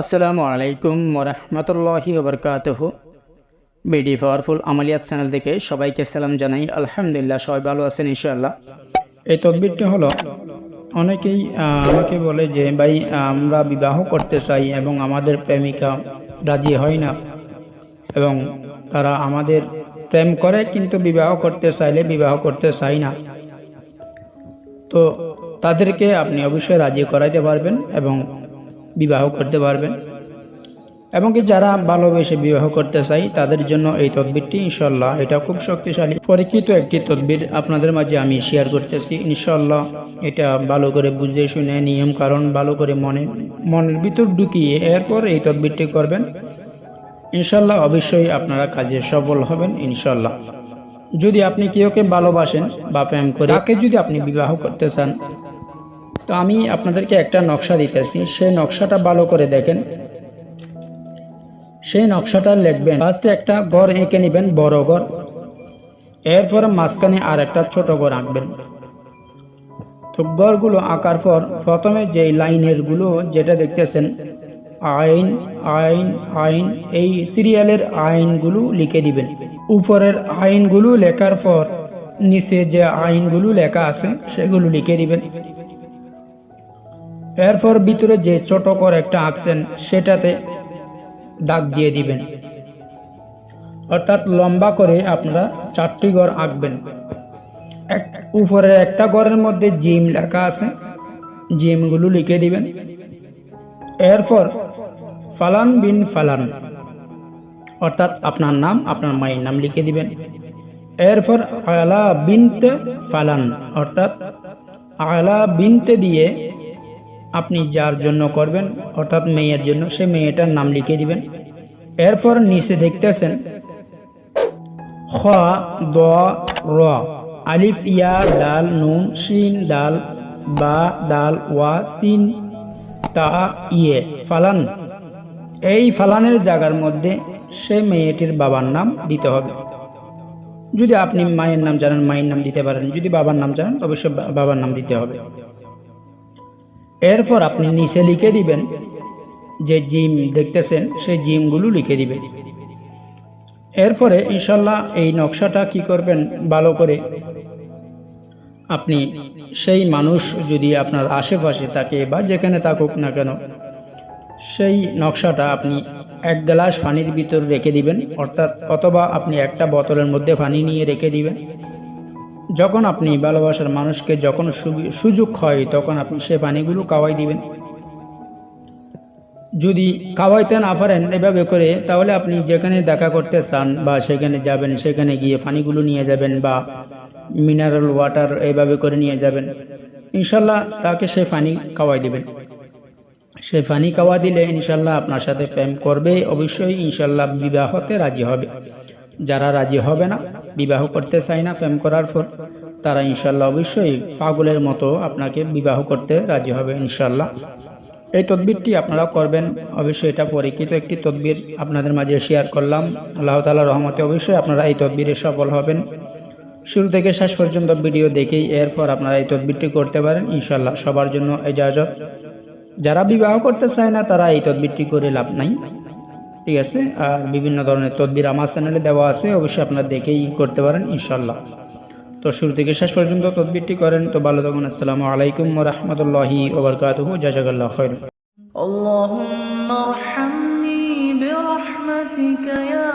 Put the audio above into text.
আসসালামু আলাইকুম ওরহমতুল্লাহি ওবরকাতহ বিডি পাওয়ারফুল আমালিয়াত চ্যানেল থেকে সবাইকে সালাম জানাই। আলহামদুলিল্লাহ, সবাই ভালো আছেন ইনশাআল্লাহ। এই তদবিরটি হলো, অনেকেই আমাকে বলে যে, ভাই, আমরা বিবাহ করতে চাই এবং আমাদের প্রেমিকা রাজি হয় না। এবং তারা আমাদের প্রেম করে কিন্তু বিবাহ করতে চাইলে বিবাহ করতে চাই না। তো তাদেরকে আপনি অবশ্যই রাজি করাইতে পারবেন এবং বিবাহ করতে পারবেন। এবং কি যারা ভালোবেসে বিবাহ করতে চাই, তাদের জন্য এই তদবিরটি ইনশাল্লাহ এটা খুব শক্তিশালী। পরীক্ষিত একটি তদবির আপনাদের মাঝে আমি শেয়ার করতেছি। ইনশাল্লাহ এটা ভালো করে বুঝে শুনে, নিয়ম কারণ ভালো করে মনে, মনের ভিতর ঢুকিয়ে এরপর এই তদবিরটি করবেন। ইনশাল্লাহ অবশ্যই আপনারা কাজে সফল হবেন ইনশাল্লাহ যদি আপনি কেউকে ভালোবাসেন বা প্রেম করে, তাকে যদি আপনি বিবাহ করতে চান তো আমি আপনাদেরকে একটা নকশা দিতেছি। সেই নকশাটা ভালো করে দেখেন। সেই নকশাটা লিখবেন। ফার্স্টে একটা ঘর এঁকে নেবেন, বড় ঘর এরপরে মাঝখানে আর একটা ছোট ঘর আঁকবেন। তো ঘরগুলো আঁকার পর প্রথমে যে লাইনেরগুলো যেটা দেখতেছেন, আইন আইন আইন, এই সিরিয়ালের আইনগুলো লিখে দিবেন। উপরের আইনগুলো লেখার পর নিচে যে আইনগুলো লেখা আছে, সেগুলো লিখে দিবেন। এরপর ভিতরে যে ছোট করে একটা আঁকছেন, সেটাতে দাগ দিয়ে দিবেন। অর্থাৎ লম্বা করে আপনারা চারটি ঘর আঁকবেন। এক উপরে একটা ঘরের মধ্যে জিম লেখা আছে। জিমগুলো লিখে দিবেন। এরপর ফালান বিন ফালান, অর্থাৎ আপনার নাম, আপনার মায়ের নাম লিখে দিবেন। এরপর আলা বিনতে ফালান, অর্থাৎ আলা বিনতে দিয়ে আপনি যার জন্য করবেন, অর্থাৎ মেয়ের জন্য, সে মেয়েটার নাম লিখে দিবেন। এরপর নিচে দেখতেছেন, খ, দ, র, আলিফ, ইয়া, দাল, নুন, শিন, দাল, বা, দাল, ওয়া, সিন, তা ইয়ে ফালান। এই ফালানের জায়গার মধ্যে সে মেয়েটির বাবার নাম দিতে হবে। যদি আপনি মায়ের নাম জানেন, মায়ের নাম দিতে পারেন। যদি বাবার নাম জানেন, অবশ্যই বাবার নাম দিতে হবে। এরপর আপনি নিচে লিখে দিবেন যে জিম দেখতেছেন, সেই জিমগুলো লিখে দিবেন। এরপরে ইনশাল্লাহ এই নকশাটা কি করবেন? ভালো করে আপনি সেই মানুষ যদি আপনার আশেপাশে থাকে বা যেখানে থাকুক না কেন, সেই নকশাটা আপনি এক গ্লাস পানির ভিতর রেখে দিবেন, অর্থাৎ অথবা আপনি একটা বোতলের মধ্যে পানি নিয়ে রেখে দিবেন। যখন আপনি ভালোবাসার মানুষকে যখন সুযোগ হয়, তখন আপনি সে পানিগুলো কাওয়াই দিবেন। যদি খাওয়াইতে না পারেন এভাবে করে, তাহলে আপনি যেখানে দেখা করতে চান বা সেখানে যাবেন, সেখানে গিয়ে পানিগুলো নিয়ে যাবেন বা মিনারেল ওয়াটার এইভাবে করে নিয়ে যাবেন। ইনশাল্লাহ তাকে সে পানি খাওয়াই দিবেন। সে পানি খাওয়া দিলে ইনশাল্লাহ আপনার সাথে প্রেম করবে, অবশ্যই ইনশাল্লাহ বিবাহতে রাজি হবে। যারা রাজি হবে না বিবাহ করতে চায় না প্রেম করার পর তারা ইনশাল্লাহ অবশ্যই পাগলের মতো আপনাকে বিবাহ করতে রাজি হবে ইনশাল্লাহ এই তদবিরটি আপনারা করবেন। অবশ্যই এটা পরীক্ষিত একটি তদবির আপনাদের মাঝে শেয়ার করলাম। আল্লাহ তালা রহমতে অবশ্যই আপনারা এই তদবিরে সফল হবেন। শুরু থেকে শেষ পর্যন্ত ভিডিও দেখেই এরপর আপনারা এই তদবিরটি করতে পারেন। ইনশাল্লাহ সবার জন্য এজাজত। যারা বিবাহ করতে চায় না, তারা এই তদবিরটি করে লাভ নাই। ঠিক আছে আর বিভিন্ন ধরনের তদবির আমার চ্যানেলে দেওয়া আছে অবশ্যই আপনারা দেখেই করতে পারেন ইনশাল্লাহ তো শুরু থেকে শেষ পর্যন্ত তদবিরটি করেন তো ভালো থাকুন আসসালামু আলাইকুম রহমতুল্লাহি ওবরকাতুহু জাজাকাল্লাহ খৈর اللهم ارحمني برحمتك يا